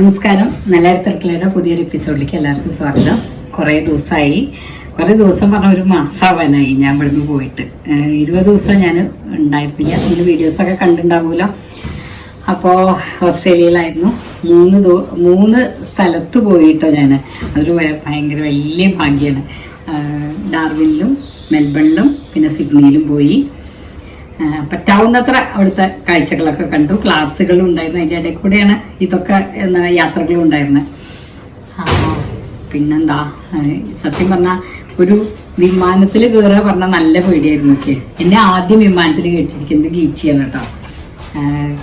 നമസ്കാരം. നല്ല നെല്ലായിരത്തിറക്കലയുടെ പുതിയൊരു എപ്പിസോഡിലേക്ക് എല്ലാവർക്കും സ്വാഗതം. കുറേ ദിവസമായി കുറേ ദിവസം പറഞ്ഞ ഒരു മാസാവാനായി ഞാൻ ഇവിടുന്ന് പോയിട്ട്. ഇരുപത് ദിവസം ഞാൻ ഉണ്ടായിരുന്നില്ല. അതിന്റെ വീഡിയോസൊക്കെ കണ്ടിട്ടുണ്ടാവുമല്ലോ അപ്പോൾ ഓസ്ട്രേലിയയിലായിരുന്നു. മൂന്ന് ദോ മൂന്ന് സ്ഥലത്ത് പോയിട്ടോ ഞാൻ അതൊരു ഭയങ്കര വലിയ ഭാഗ്യമാണ് ഡാർവിനിലും മെൽബണിലും പിന്നെ സിഡ്നിയിലും പോയി. പറ്റാവുന്നത്ര അവിടുത്തെ കാഴ്ചകളൊക്കെ കണ്ടു. ക്ലാസ്സുകളും ഉണ്ടായിരുന്നു. അതിന്റെ ഇടയിൽ കൂടെയാണ് ഇതൊക്കെ എന്ന യാത്രകളും ഉണ്ടായിരുന്നത് പിന്നെന്താ? സത്യം പറഞ്ഞാൽ ഒരു വിമാനത്തിൽ കയറുക പറഞ്ഞാൽ നല്ല പേടിയായിരുന്നു ഒക്കെ എന്നെ ആദ്യം വിമാനത്തിൽ കേട്ടിരിക്കുന്നത് ഗീച്ചിയാണ് കേട്ടോ.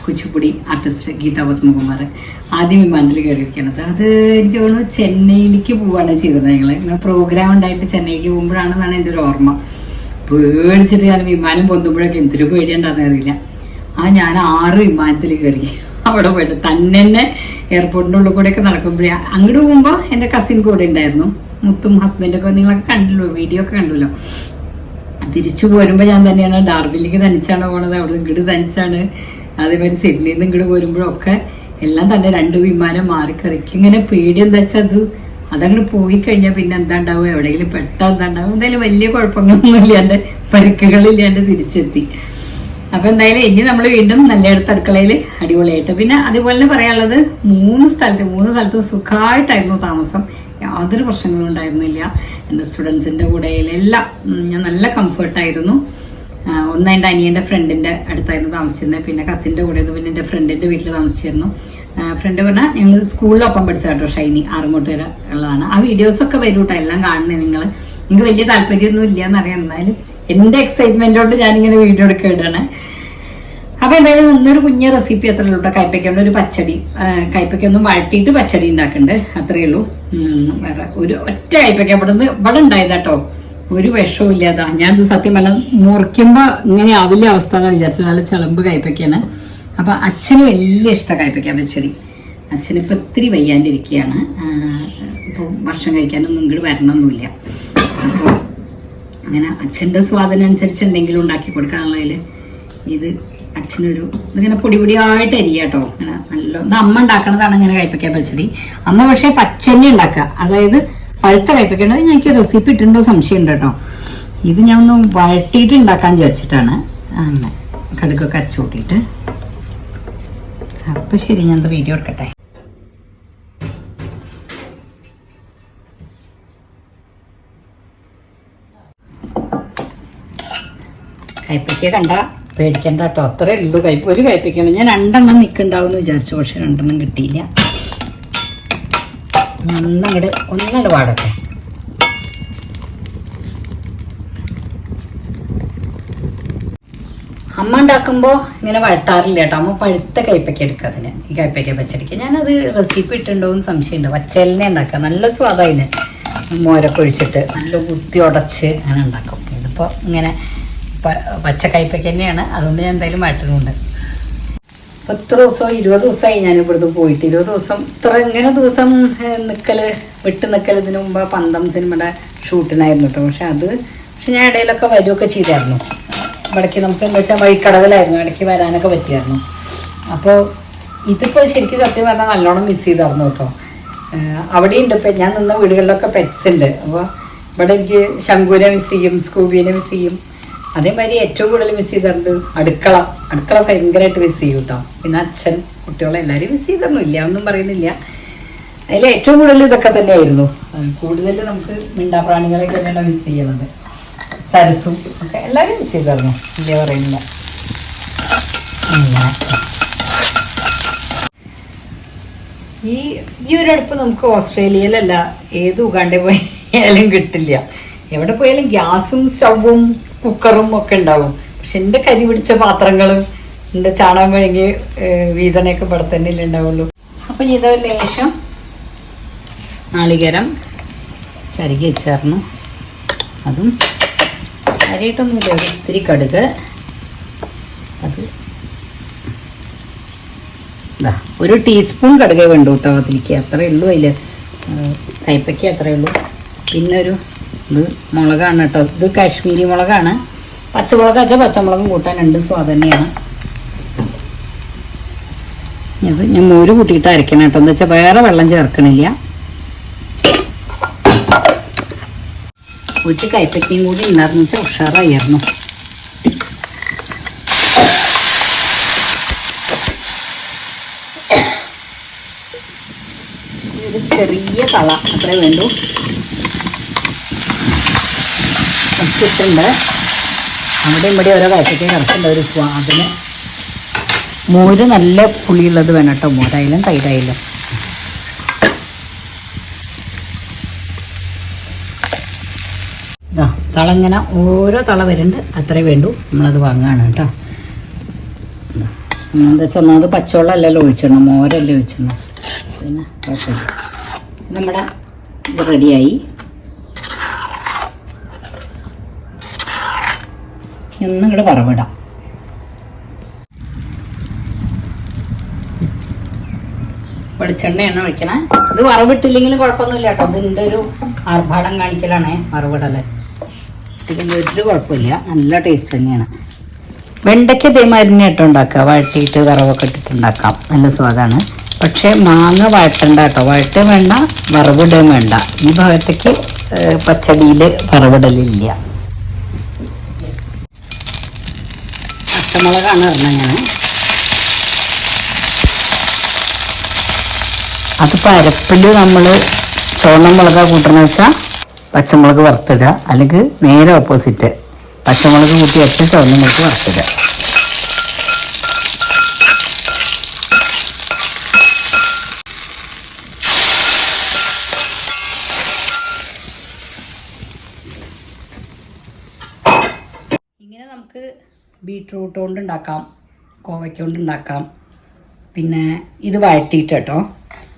കുച്ചിപ്പുടി ആർട്ടിസ്റ്റ് ഗീത പത്മകുമാർ ആദ്യം വിമാനത്തിൽ കയറിയിരിക്കുന്നത് അത് എനിക്ക് തോന്നുന്നു ചെന്നൈയിലേക്ക് പോവുകയാണ് ചെയ്തത് ഞങ്ങൾ ഇങ്ങനെ പ്രോഗ്രാം ഉണ്ടായിട്ട് ചെന്നൈക്ക് പോകുമ്പോഴാണെന്നാണ് എന്റെ ഒരു ഓർമ്മ. പേടിച്ചിട്ട് ഞാൻ വിമാനം പൊന്തുമ്പോഴൊക്കെ എന്തൊരു പേടിയുണ്ടാന്ന് അറിയില്ല. ആ ഞാൻ ആറ് വിമാനത്തിൽ കയറി. അവിടെ പോയിട്ട് തന്നെ തന്നെ എയർപോർട്ടിന്റെ ഉള്ളിൽ കൂടെയൊക്കെ നടക്കുമ്പോഴേ അങ്ങോട്ട് പോകുമ്പോൾ എന്റെ കസിൻ കൂടെ ഉണ്ടായിരുന്നു. മുത്തും ഹസ്ബൻഡൊക്കെ നിങ്ങളൊക്കെ കണ്ടല്ലോ വീഡിയോ ഒക്കെ കണ്ടല്ലോ. തിരിച്ചു പോരുമ്പോൾ ഞാൻ തന്നെയാണ് ഡാർബിലേക്ക് തനിച്ചാണ് പോണത് അവിടെ ഇങ്ങോട്ട് തനിച്ചാണ്. അതേമാതിരി സിഡ്നിയിൽ നിന്ന് ഇങ്ങോട്ട് പോരുമ്പോഴൊക്കെ എല്ലാം തന്നെ രണ്ട് വിമാനം മാറിക്കറിക്കും. ഇങ്ങനെ പേടി എന്താ വെച്ചാൽ അത്? അതങ്ങോട്ട് പോയി കഴിഞ്ഞാൽ പിന്നെ എന്താ ഉണ്ടാവും എവിടെയെങ്കിലും പെട്ടെന്ന് എന്താ ഉണ്ടാവും എന്തായാലും വലിയ കുഴപ്പങ്ങളൊന്നും ഇല്ലാണ്ട് പരിക്കുകളില്ലാണ്ട് തിരിച്ചെത്തി. അപ്പൊ എന്തായാലും ഇനി നമ്മൾ വീണ്ടും നല്ലയിടത്ത് അടുക്കളയിൽ അടിപൊളിയായിട്ട്. പിന്നെ അതുപോലെ തന്നെ പറയാനുള്ളത് മൂന്ന് സ്ഥലത്ത് മൂന്ന് സ്ഥലത്തും സുഖമായിട്ടായിരുന്നു താമസം. യാതൊരു പ്രശ്നങ്ങളും ഉണ്ടായിരുന്നില്ല. എന്റെ സ്റ്റുഡൻസിന്റെ കൂടെ എല്ലാം ഞാൻ നല്ല കംഫർട്ടായിരുന്നു. ഒന്ന് എന്റെ അനിയന്റെ ഫ്രണ്ടിന്റെ അടുത്തായിരുന്നു താമസിച്ചിരുന്നത്. പിന്നെ കസിന്റെ കൂടെ പിന്നെ എന്റെ ഫ്രണ്ടിന്റെ വീട്ടിൽ താമസിച്ചിരുന്നു. ഫ്രണ്ട് പറഞ്ഞാൽ ഞങ്ങൾ സ്കൂളിലൊപ്പം പഠിച്ച കേട്ടോ ഷൈനി ആറുമോട്ട് വരെ ഉള്ളതാണ്. ആ വീഡിയോസൊക്കെ വരും കേട്ടോ എല്ലാം കാണുന്നത് നിങ്ങൾ എനിക്ക് വലിയ താല്പര്യമൊന്നും ഇല്ല എന്നറിയാം എന്നാലും എന്റെ എക്സൈറ്റ്മെന്റ് കൊണ്ട് ഞാനിങ്ങനെ വീഡിയോ എടുക്കേണ്ടതാണ് അപ്പൊ എന്തായാലും ഇന്നൊരു കുഞ്ഞ റെസിപ്പി അത്രേ ഉള്ളൂ കേട്ടോ കയ്പ്പയ്ക്കൊണ്ട് ഒരു പച്ചടി. കയ്പ്പയ്ക്കൊന്നും വഴട്ടിയിട്ട് പച്ചടി ഉണ്ടാക്കുന്നുണ്ട് അത്രയേ ഉള്ളൂ. വേറെ ഒരു ഒറ്റ കയ്പ്പയ്ക്ക ഇവിടെ നിന്ന് ഇവിടെ ഉണ്ടായതാട്ടോ ഒരു വിഷവും ഇല്ലാതാ. ഞാൻ സത്യം പറഞ്ഞാൽ മുറിക്കുമ്പോ ഇങ്ങനെ ആവില്ല അവസ്ഥ എന്ന് വിചാരിച്ചു നല്ല ചിളമ്പ് കയ്പ്പയ്ക്കാണ് അപ്പൊ അച്ഛന് വലിയ ഇഷ്ടം കഴിപ്പിക്കാൻ പച്ചടി അച്ഛനിപ്പോ ഇത്തിരി വയ്യാണ്ടിരിക്കുകയാണ്. ഇപ്പോൾ ഭക്ഷണം കഴിക്കാനൊന്നും ഇങ്ങോട്ട് വരണമൊന്നുമില്ല അപ്പോൾ അങ്ങനെ അച്ഛന്റെ സ്വാദനനുസരിച്ച് എന്തെങ്കിലും ഉണ്ടാക്കി കൊടുക്കാനുള്ളതിൽ ഇത് അച്ഛനൊരു ഇതിങ്ങനെ പൊടി പൊടിയായിട്ട് അരിയ കേട്ടോ ഇങ്ങനെ നല്ല ഇത് അമ്മ ഉണ്ടാക്കണതാണ് ഇങ്ങനെ കയ്പ്പയ്ക്ക പച്ചടി. അമ്മ പക്ഷേ പച്ചന്നെ ഉണ്ടാക്കുക. അതായത് പഴുത്ത കയ്പയ്ക്ക എനിക്ക് റെസിപ്പി ഇട്ടിട്ടുണ്ടോ സംശയം ഉണ്ട് കേട്ടോ ഇത് ഞാൻ ഒന്ന് വഴട്ടിയിട്ട് ഉണ്ടാക്കാൻ വിചാരിച്ചിട്ടാണ്. അങ്ങനെ കടുക്കൊക്കെ അരച്ചു കൂട്ടിയിട്ട് അപ്പം ശരി ഞാൻ വീഡിയോ എടുക്കട്ടെ. കയ്പയ്ക്ക കണ്ട? പേടിക്കണ്ട കേട്ടോ. അത്രേ ഉള്ളൂ. കയ്പ ഒരു കയ്പയ്ക്കാണ് ഞാൻ രണ്ടെണ്ണം നിൽക്കുന്നുണ്ടാവും എന്ന് വിചാരിച്ചു. പക്ഷെ രണ്ടെണ്ണം കിട്ടിയില്ല. ഒന്നങ്ങട് ഒന്നങ്ങട് പാടട്ടെ അമ്മ ഉണ്ടാക്കുമ്പോൾ ഇങ്ങനെ വഴത്താറില്ല കേട്ടോ. അമ്മ പഴുത്ത കയ്പയ്ക്ക എടുക്കുക അതിന്. ഈ കയ്പയ്ക്ക പച്ചടിക്ക് ഞാനത് റെസിപ്പി ഇട്ടുണ്ടോ എന്ന് സംശയമുണ്ട്. പച്ചലിനെ ഉണ്ടാക്കുക. നല്ല സ്വാദായിന് മോരൊക്കെ ഒഴിച്ചിട്ട് നല്ല കുത്തി ഉടച്ച് അങ്ങനെ ഉണ്ടാക്കും. ഇതിപ്പോൾ ഇങ്ങനെ പച്ച കയ്പയ്ക്ക തന്നെയാണ്. അതുകൊണ്ട് ഞാൻ എന്തായാലും വഴട്ടുന്നുണ്ട് പത്ത് ദിവസമോ ഇരുപത് ദിവസമായി ഞാൻ ഇവിടുന്ന് പോയിട്ട്. ഇരുപത് ദിവസം ഇത്ര ഇങ്ങനെ ദിവസം നിൽക്കൽ വിട്ട് നിൽക്കൽ ഇതിനു മുമ്പ് പന്തം സിനിമയുടെ ഷൂട്ടിനായിരുന്നു കേട്ടോ. പക്ഷെ അത് പക്ഷെ ഞാൻ ഇടയിലൊക്കെ വരുമൊക്കെ ചെയ്തായിരുന്നു. ഇവിടേക്ക് നമുക്ക് എന്താ വെച്ചാൽ വഴിക്കടവിലായിരുന്നു. ഇടയ്ക്ക് വരാനൊക്കെ പറ്റിയായിരുന്നു. അപ്പോൾ ഇതിപ്പോൾ ശരിക്കും സത്യം പറഞ്ഞാൽ നല്ലോണം മിസ് ചെയ്തായിരുന്നു കേട്ടോ. അവിടെ അവിടെയുണ്ട് ഇപ്പം ഞാൻ നിന്ന വീടുകളിലൊക്കെ പെറ്റ്സ് ഉണ്ട്. അപ്പോൾ ഇവിടെ എനിക്ക് ശങ്കുവിനെ മിസ് ചെയ്യും സ്കൂബീനെ മിസ് ചെയ്യും. അതേമാതിരി ഏറ്റവും കൂടുതൽ മിസ് ചെയ്തിട്ടുണ്ട് അടുക്കള. അടുക്കള ഭയങ്കരമായിട്ട് മിസ് ചെയ്യും കേട്ടോ. പിന്നെ അച്ഛൻ കുട്ടികളെ എല്ലാവരും മിസ് ചെയ്തിരുന്നു ഇല്ല ഒന്നും പറയുന്നില്ല. അതിൽ ഏറ്റവും കൂടുതൽ ഇതൊക്കെ തന്നെയായിരുന്നു. കൂടുതൽ നമുക്ക് മിണ്ടാപ്രാണികളെ തന്നെയാണ് മിസ് ചെയ്യുന്നത്. സരസും ഒക്കെ എല്ലാവരും ചെയ്തായിരുന്നു ഇല്ല അങ്ങനെ. ഈ ഈ ഒരു അടുപ്പ് നമുക്ക് ഓസ്ട്രേലിയയിലല്ല ഏത് ഉഗാണ്ടേ പോയാലും കിട്ടില്ല. എവിടെ പോയാലും ഗ്യാസും സ്റ്റൗവും കുക്കറും ഒക്കെ ഉണ്ടാവും. പക്ഷെ എന്റെ കരി പിടിച്ച പാത്രങ്ങളും എന്റെ ചാണകം കഴുകി വീതനയൊക്കെ ഇവിടെ തന്നെ ഉണ്ടാവുള്ളൂ. അപ്പം ചെയ്ത ലേശം നാളികേരം ചരുകി വെച്ചായിരുന്നു അതും അരിയിട്ടൊന്നുമില്ല ഒത്തിരി കടുക്. അത് ഇതാ ഒരു ടീസ്പൂൺ കടുകേ വേണ്ടു കേട്ടോ അതിലേക്ക്. അത്രയേ ഉള്ളൂ അതിൽ കയ്പ്പയ്ക്ക് അത്രയേ ഉള്ളൂ. പിന്നെ ഒരു ഇത് മുളകാണ് കേട്ടോ. ഇത് കാശ്മീരി മുളകാണ്. പച്ചമുളക് വെച്ചാൽ പച്ചമുളകും കൂട്ടാൻ രണ്ടും സ്വാദ് തന്നെയാണ് ഇത് ഞാൻ മോര് കൂട്ടിയിട്ട് അരക്കണം കേട്ടോ. എന്താ വെച്ചാൽ വേറെ വെള്ളം ചേർക്കണില്ല. ഒരു കൈപ്പറ്റിയും കൂടി ഉണ്ടായിരുന്നു. വെച്ചാൽ ഉഷാറായിരുന്നു. ഒരു ചെറിയ തള അത്രേ വേണ്ടു. കുറച്ചിട്ടുണ്ട് അവിടെ ഇവിടെ ഓരോ കയറ്റൊക്കെ കിടക്കേണ്ട ഒരു സ്വാദിന് മോര് നല്ല പുളിയുള്ളത് വേണം കേട്ടോ. മോരായാലും തൈരായാലും. തള ഓരോ തള വരുന്നുണ്ട്. അത്രേ വേണ്ടു. നമ്മളത് വാങ്ങുകയാണ് കേട്ടോ. എന്താ വെച്ചാൽ ഒന്നാമത് പച്ചവെള്ളമല്ലല്ലോ ഒഴിച്ചിടണം മോരല്ലേ ഒഴിച്ചിടണം പിന്നെ കുഴപ്പമില്ല. നമ്മുടെ ഇത് റെഡിയായി. ഒന്നും ഇങ്ങോട്ട് വറവിടാം. വെളിച്ചെണ്ണയാണ് ഒഴിക്കണേ. ഇത് വറവിട്ടില്ലെങ്കിലും കുഴപ്പമൊന്നുമില്ല കേട്ടോ. ഇതിന്റെ ഒരു ആർഭാടം കാണിക്കലാണേ വറവിടൽ. ഇതിന് ഒരു കുഴപ്പമില്ല. നല്ല ടേസ്റ്റ് തന്നെയാണ്. വെണ്ടയ്ക്ക് ഇതേമാതിരി ഇട്ട് ഉണ്ടാക്കുക. വഴറ്റിയിട്ട് വറവൊക്കെ ഇട്ടിട്ട് ഉണ്ടാക്കാം. നല്ല സ്വാദാണ് പക്ഷേ മാങ്ങ വഴറ്റണ്ട കേട്ടോ. വഴറ്റും വേണ്ട വറവിടുകയും വേണ്ട. ഈ ഭാഗത്തേക്ക് പച്ചടിയിൽ വറവിടലില്ല. പച്ചമുളകാണ് പറഞ്ഞത് ഞാൻ. അതിപ്പോൾ അരപ്പിൽ നമ്മൾ ചുവന്ന മുളക് കൂട്ടണമെന്ന് വെച്ചാൽ പച്ചമുളക് വറുത്തിടുക അല്ലെങ്കിൽ നേരെ ഓപ്പോസിറ്റ് പച്ചമുളക് കൂട്ടി ഒറ്റ ചുവന്ന മുളക് വറുത്തിടുക. ഇങ്ങനെ നമുക്ക് ബീട്രൂട്ട് കൊണ്ട് ഉണ്ടാക്കാം കോവയ്ക്ക ഉണ്ടാക്കാം. പിന്നെ ഇത് വഴറ്റിയിട്ട് കേട്ടോ.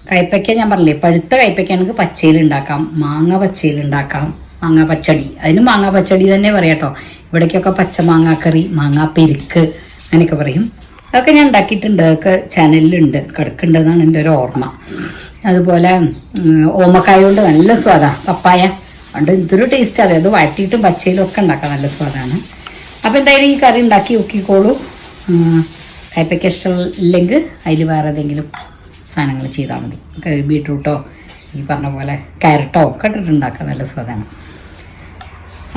കയ്പ്പയ്ക്ക ഞാൻ പറഞ്ഞില്ലേ പഴുത്ത കയ്പ്പയ്ക്കാണെങ്കിൽ പച്ചയിൽ ഉണ്ടാക്കാം മാങ്ങ പച്ചയിൽ ഉണ്ടാക്കാം മാങ്ങ പച്ചടി. അതിന് മാങ്ങ പച്ചടി തന്നെ പറയാം കേട്ടോ. ഇവിടേക്കൊക്കെ പച്ച മാങ്ങാക്കറി മാങ്ങാ പെരുക്ക് അങ്ങനെയൊക്കെ പറയും. അതൊക്കെ ഞാൻ ഉണ്ടാക്കിയിട്ടുണ്ട് അതൊക്കെ ചാനലിലുണ്ട് കിടക്കുന്നുണ്ടെന്നാണ് എന്റെ ഒരു ഓർമ്മ. അതുപോലെ ഓമക്കായ കൊണ്ട് നല്ല സ്വാദാണ് പപ്പായ. അതുകൊണ്ട് ഇതൊരു ടേസ്റ്റ് അറിയാം അത് വഴറ്റിയിട്ടും പച്ചയിലും ഒക്കെ ഉണ്ടാക്കാം നല്ല സ്വാദാണ്. അപ്പോൾ എന്തായാലും ഈ കറി ഉണ്ടാക്കി നോക്കിക്കോളൂ. കയ്പ്പയ്ക്ക ഇഷ്ടമില്ലെങ്കിൽ അതിൽ വേറെ ഏതെങ്കിലും സാധനങ്ങൾ ചെയ്താൽ മതി. ബീട്രൂട്ടോ ഈ പറഞ്ഞ പോലെ ക്യാരറ്റോ ഒക്കെ ഇട്ടിട്ടുണ്ടാക്കുക നല്ല സ്വാദാണ്.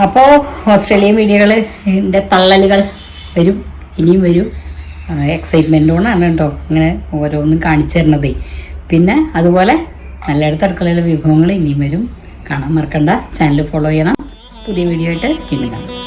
അപ്പോൾ ഓസ്ട്രേലിയൻ വീഡിയോകൾ എന്റെ തള്ളലുകൾ വരും ഇനിയും വരും. എക്സൈറ്റ്മെന്റോടാണ് കേട്ടോ ഇങ്ങനെ ഓരോന്നും കാണിച്ചു തരണതേ പിന്നെ അതുപോലെ നല്ല അടുത്ത അടുക്കളയിലെ വിഭവങ്ങൾ ഇനിയും വരും. കാണാൻ മറക്കണ്ട. ചാനൽ ഫോളോ ചെയ്യണം. പുതിയ വീഡിയോ ആയിട്ട് വീണ്ടും കാണാം.